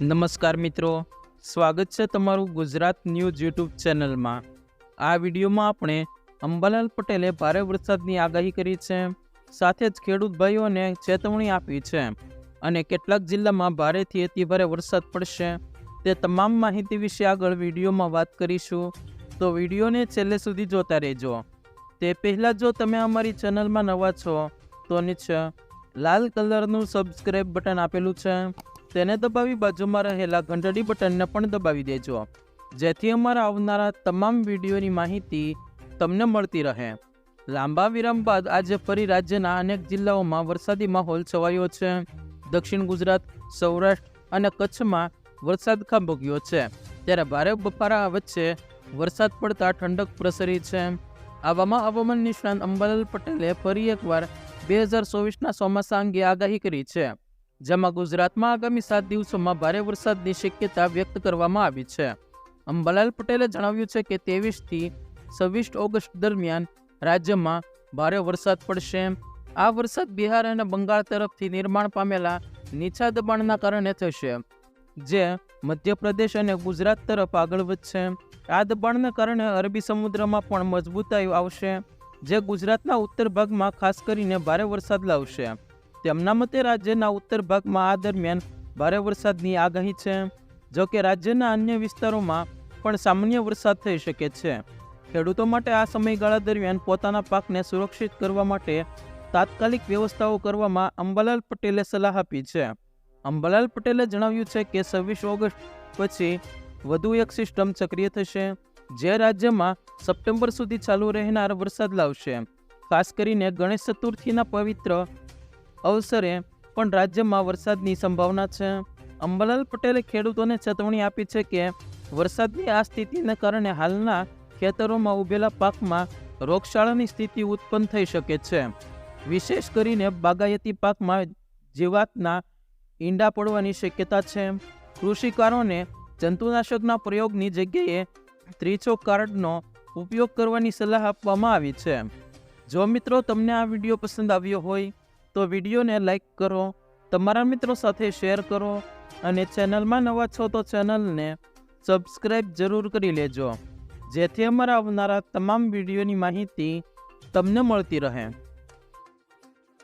નમસ્કાર મિત્રો. સ્વાગત છે તમારું ગુજરાત ન્યૂઝ યુટ્યુબ ચેનલમાં. આ વિડીયોમાં આપણે અંબાલાલ પટેલે ભારે વરસાદની આગાહી કરી છે. સાથે જ ખેડૂત ભાઈઓને ચેતવણી આપી છે અને કેટલાક જિલ્લામાં ભારેથી અતિભારે વરસાદ પડશે. તે તમામ માહિતી વિશે આગળ વિડીયોમાં વાત કરીશું. તો વિડીયોને છેલ્લે સુધી જોતા રહેજો. તે પહેલાં જો તમે અમારી ચેનલમાં નવા છો, તો નીચે લાલ કલરનું સબસ્ક્રાઇબ બટન આપેલું છે, તેને દબાવી બાજુમાં રહેલા ઘંટડી બટનને પણ દબાવી દેજો. જેથી અમારા આવનારા તમામ વિડીયોની માહિતી તમને મળતી રહે. લાંબા વિરામ બાદ આજે ફરી રાજ્યના અનેક જિલ્લાઓમાં વરસાદી માહોલ છવાયો છે. દક્ષિણ ગુજરાત, સૌરાષ્ટ્ર અને કચ્છમાં વરસાદ ખાબક્યો છે. ત્યારે ભારે બફારા વચ્ચે વરસાદ પડતા ઠંડક પ્રસરી છે. આવામાં હવામાન નિષ્ણાંત અંબાલાલ પટેલે ફરી એકવાર બે હજાર ચોવીસના ચોમાસા અંગે આગાહી કરી છે, જેમાં ગુજરાતમાં આગામી સાત દિવસોમાં ભારે વરસાદની શક્યતા વ્યક્ત કરવામાં આવી છે. અંબાલાલ પટેલે જણાવ્યું છે કે ત્રેવીસથી છવ્વીસ ઓગસ્ટ દરમિયાન રાજ્યમાં ભારે વરસાદ પડશે. આ વરસાદ બિહાર અને બંગાળ તરફથી નિર્માણ પામેલા નીચા દબાણના કારણે થશે, જે મધ્યપ્રદેશ અને ગુજરાત તરફ આગળ વધશે. આ દબાણને કારણે અરબી સમુદ્રમાં પણ મજબૂતાઈ આવશે. જે ગુજરાતના ઉત્તર ભાગમાં ખાસ કરીને ભારે વરસાદ લાવશે. તેમના મતે રાજ્યના ઉત્તર ભાગમાં આ દરમિયાન ભારે વરસાદની આગાહી છે, જો કે રાજ્યના અન્ય વિસ્તારોમાં પણ સામાન્ય વરસાદ થઈ શકે છે. ખેડૂતો માટે આ સમયગાળા દરમિયાન પોતાના પાકને સુરક્ષિત કરવા માટે તાત્કાલિક વ્યવસ્થાઓ કરવામાં અંબાલાલ પટેલે સલાહ આપી છે. અંબાલાલ પટેલે જણાવ્યું છે કે છવ્વીસ ઓગસ્ટ પછી વધુ એક સિસ્ટમ સક્રિય થશે. જે રાજ્યમાં સપ્ટેમ્બર સુધી ચાલુ રહેનાર વરસાદ લાવશે. ખાસ કરીને ગણેશ ચતુર્થીના પવિત્ર અવસરે પણ રાજ્યમાં વરસાદની સંભાવના છે. અંબાલાલ પટેલે ખેડૂતોને ચેતવણી આપી છે કે વરસાદની આ સ્થિતિને કારણે હાલના ખેતરોમાં ઉભેલા પાકમાં રોગશાળાની સ્થિતિ ઉત્પન્ન થઈ શકે છે. વિશેષ કરીને બાગાયતી પાકમાં જીવાતના ઈંડા પડવાની શક્યતા છે. કૃષિકારોને જંતુનાશકના પ્રયોગની જગ્યાએ ત્રિચોક કાર્ડનો ઉપયોગ કરવાની સલાહ આપવામાં આવી છે. જો મિત્રો તમને આ વીડિયો પસંદ આવ્યો હોય, તો વિડીયોને લાઈક કરો, તમારા મિત્રો સાથે શેર કરો અને ચેનલમાં નવા છો તો ચેનલને સબસ્ક્રાઈબ જરૂર કરી લેજો. જેથી અમારા આવનારા તમામ વિડીયોની માહિતી તમને મળતી રહે.